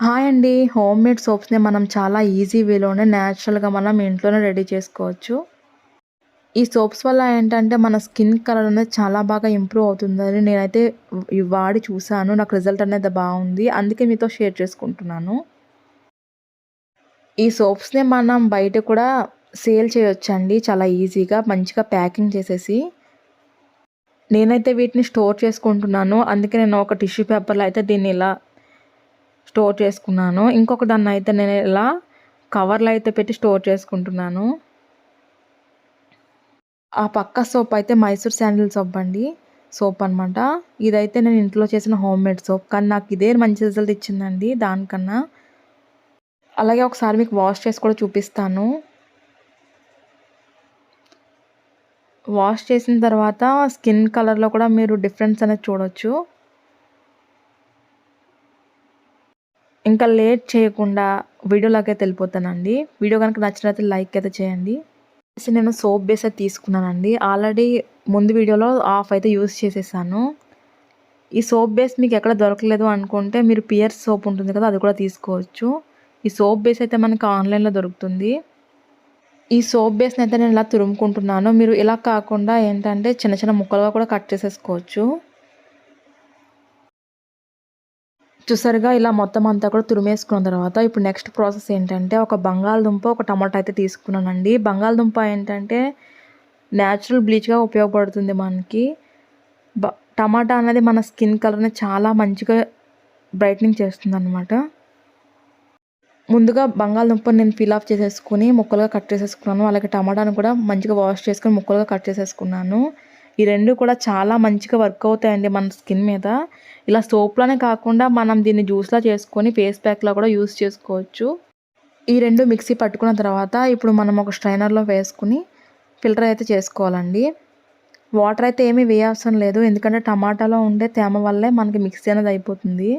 Hi అండి. Home made సోప్స్ని మనం చాలా ఈజీ వేలోనే న్యాచురల్గా మనం ఇంట్లోనే రెడీ చేసుకోవచ్చు. ఈ సోప్స్ వల్ల ఏంటంటే మన స్కిన్ కలర్ అనేది చాలా బాగా ఇంప్రూవ్ అవుతుందని నేనైతే వాడి చూశాను. నాకు రిజల్ట్ అనేది బాగుంది. అందుకే మీతో షేర్ చేసుకుంటున్నాను. ఈ సోప్స్ని మనం బయట కూడా సేల్ చేయొచ్చండి. చాలా ఈజీగా మంచిగా ప్యాకింగ్ చేసేసి. నేనైతే వీటిని స్టోర్ చేసుకుంటున్నాను. అందుకే నేను ఒక టిష్యూ పేపర్లో అయితే దీన్ని ఇలా స్టోర్ చేసుకున్నాను. ఇంకొక దాన్ని అయితే నేను ఇలా కవర్లో అయితే పెట్టి స్టోర్ చేసుకుంటున్నాను. ఆ పక్క సోప్ అయితే మైసూర్ శాండిల్ సోప్ అండి. సోప్ అనమాట ఇదైతే నేను ఇంట్లో చేసిన హోమ్ మేడ్ సోప్. కానీ నాకు ఇదే మంచి రిజల్ట్ ఇచ్చిందండి దానికన్నా. అలాగే ఒకసారి మీకు వాష్ చేసి కూడా చూపిస్తాను. వాష్ చేసిన తర్వాత స్కిన్ కలర్లో కూడా మీరు డిఫరెన్స్ అనేది చూడవచ్చు ఇంకా లేట్ చేయకుండా వీడియోలోకి అయితే వెళ్ళిపోతానండి. వీడియో కనుక నచ్చినట్లయితే లైక్ అయితే చేయండి. నేను సోప్ బేస్ అయితే తీసుకున్నానండి. ఆల్రెడీ ముందు వీడియోలో ఆఫ్ అయితే యూస్ చేసేసాను. ఈ సోప్ బేస్ మీకు ఎక్కడ దొరకలేదు అనుకుంటే మీరు పియర్ సోప్ ఉంటుంది కదా అది కూడా తీసుకోవచ్చు. ఈ సోప్ బేస్ అయితే మనకు ఆన్లైన్లో దొరుకుతుంది. ఈ సోప్ బేస్ని అయితే నేను ఇలా తురుముకుంటున్నాను. మీరు ఇలా కాకుండా ఏంటంటే చిన్న చిన్న ముక్కలుగా కూడా కట్ చేసేసుకోవచ్చు. చూసారుగా ఇలా మొత్తం అంతా కూడా తురిమేసుకున్న తర్వాత ఇప్పుడు నెక్స్ట్ ప్రాసెస్ ఏంటంటే ఒక బంగాళదుంప ఒక టమాటా అయితే తీసుకున్నానండి. బంగాళదుంప ఏంటంటే న్యాచురల్ బ్లీచ్గా ఉపయోగపడుతుంది మనకి. బ టమాటా అనేది మన స్కిన్ కలర్ని చాలా మంచిగా బ్రైట్నింగ్ చేస్తుంది అనమాట ముందుగా బంగాళదుంప నేను ఫిల్ ఆఫ్ చేసేసుకుని ముక్కలుగా కట్ చేసేసుకున్నాను. అలాగే టమాటాను కూడా మంచిగా వాష్ చేసుకుని ముక్కలుగా కట్ చేసేసుకున్నాను. ఈ రెండు కూడా చాలా మంచిగా వర్క్ అవుతాయండి మన స్కిన్ మీద. ఇలా సోప్లోనే కాకుండా మనం దీన్ని జ్యూస్లా చేసుకొని ఫేస్ ప్యాక్లా కూడా యూస్ చేసుకోవచ్చు. ఈ రెండు మిక్సీ పట్టుకున్న తర్వాత ఇప్పుడు మనం ఒక స్ట్రైనర్లో వేసుకుని ఫిల్టర్ అయితే చేసుకోవాలండి. వాటర్ అయితే ఏమీ వేయవసరం లేదు. ఎందుకంటే టమాటాలో ఉండే తేమ వల్లే మనకి మిక్సీ అనేది అయిపోతుంది.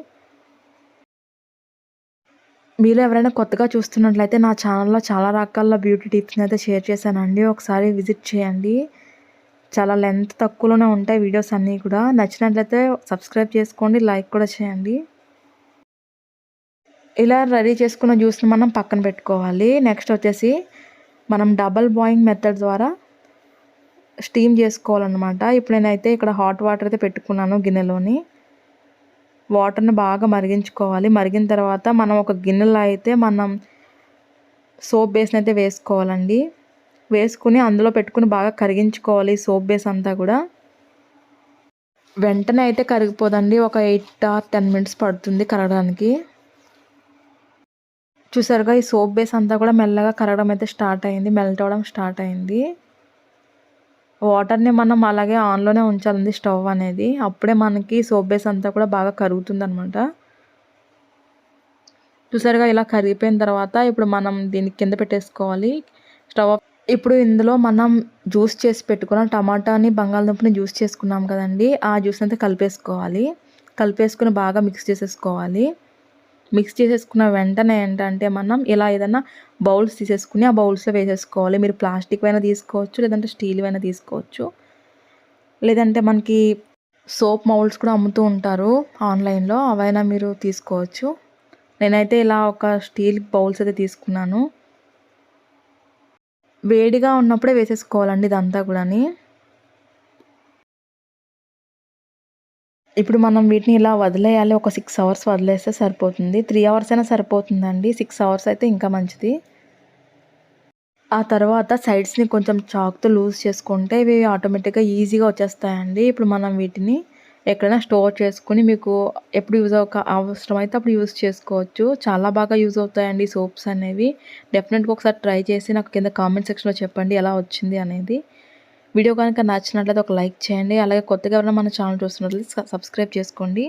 మీరు ఎవరైనా కొత్తగా చూస్తున్నట్లయితే నా ఛానల్లో చాలా రకాల బ్యూటీ టిప్స్ని అయితే షేర్ చేశానండి. ఒకసారి విజిట్ చేయండి. చాలా లెంత్ తక్కువలోనే ఉంటాయి వీడియోస్ అన్నీ కూడా. నచ్చినట్లయితే సబ్స్క్రైబ్ చేసుకోండి లైక్ కూడా చేయండి. ఇలా రెడీ చేసుకున్న జ్యూస్ని మనం పక్కన పెట్టుకోవాలి. నెక్స్ట్ వచ్చేసి మనం డబల్ బాయింగ్ మెథడ్ ద్వారా స్టీమ్ చేసుకోవాలన్నమాట. ఇప్పుడు నేనైతే ఇక్కడ హాట్ వాటర్ అయితే పెట్టుకున్నాను గిన్నెలోని. వాటర్ని బాగా మరిగించుకోవాలి. మరిగిన తర్వాత మనం ఒక గిన్నెలో అయితే మనం సోప్ బేస్ని అయితే వేసుకోవాలండి. వేసుకుని అందులో పెట్టుకుని బాగా కరిగించుకోవాలి సోప్ బేస్ అంతా కూడా. వెంటనే అయితే కరిగిపోదండి. ఒక ఎయిట్ ఆర్ టెన్ మినిట్స్ పడుతుంది కరగడానికి. చూసారుగా ఈ సోప్ బేస్ అంతా కూడా మెల్లగా కరగడం అయితే స్టార్ట్ అయింది. మెల్ట్ అవ్వడం స్టార్ట్ అయింది. వాటర్ని మనం అలాగే ఆన్లోనే ఉంచాలండి స్టవ్ అనేది. అప్పుడే మనకి సోప్ బేస్ అంతా కూడా బాగా కరుగుతుంది అనమాట చూసారుగా ఇలా కరిగిపోయిన తర్వాత ఇప్పుడు మనం దీన్ని కింద పెట్టేసుకోవాలి. స్టవ్ ఇప్పుడు ఇందులో మనం జ్యూస్ చేసి పెట్టుకున్న టమాటాని బంగాళదుంపని జ్యూస్ చేసుకున్నాం కదండి. ఆ జ్యూస్ అంతా కలిపేసుకోవాలి. కలిపేసుకుని బాగా మిక్స్ చేసేసుకోవాలి. మిక్స్ చేసేసుకున్న వెంటనే ఏంటంటే మనం ఇలా ఏదైనా బౌల్స్ తీసేసుకుని ఆ బౌల్స్లో వేసేసుకోవాలి. మీరు ప్లాస్టిక్ అయినా తీసుకోవచ్చు లేదంటే స్టీల్ అయినా తీసుకోవచ్చు. లేదంటే మనకి సోప్ మౌల్డ్స్ కూడా అమ్ముతూ ఉంటారు ఆన్లైన్లో. అవైనా మీరు తీసుకోవచ్చు. నేనైతే ఇలా ఒక స్టీల్ బౌల్స్ అయితే తీసుకున్నాను. వేడిగా ఉన్నప్పుడే వేసేసుకోవాలండి ఇదంతా కూడాని. ఇప్పుడు మనం వీటిని ఇలా వదిలేయాలి. ఒక సిక్స్ అవర్స్ వదిలేస్తే సరిపోతుంది. త్రీ అవర్స్ అయినా సరిపోతుందండి. సిక్స్ అవర్స్ అయితే ఇంకా మంచిది. ఆ తర్వాత సైడ్స్ని కొంచెం చాక్తో లూజ్ చేసుకుంటే ఇవి ఆటోమేటిక్గా ఈజీగా వచ్చేస్తాయండి. ఇప్పుడు మనం వీటిని ఎక్కడైనా స్టోర్ చేసుకుని మీకు ఎప్పుడు యూజ్ అవ్వక అవసరమైతే అప్పుడు యూజ్ చేసుకోవచ్చు. చాలా బాగా యూజ్ అవుతాయండి సోప్స్ అనేవి. డెఫినెట్గా ఒకసారి ట్రై చేసి నాకు కింద కామెంట్ సెక్షన్లో చెప్పండి ఎలా వచ్చింది అనేది. వీడియో కనుక నచ్చినట్లయితే ఒక లైక్ చేయండి. అలాగే కొత్తగా ఎవరైనా మన ఛానల్ చూస్తున్నట్లయితే సబ్స్క్రైబ్ చేసుకోండి.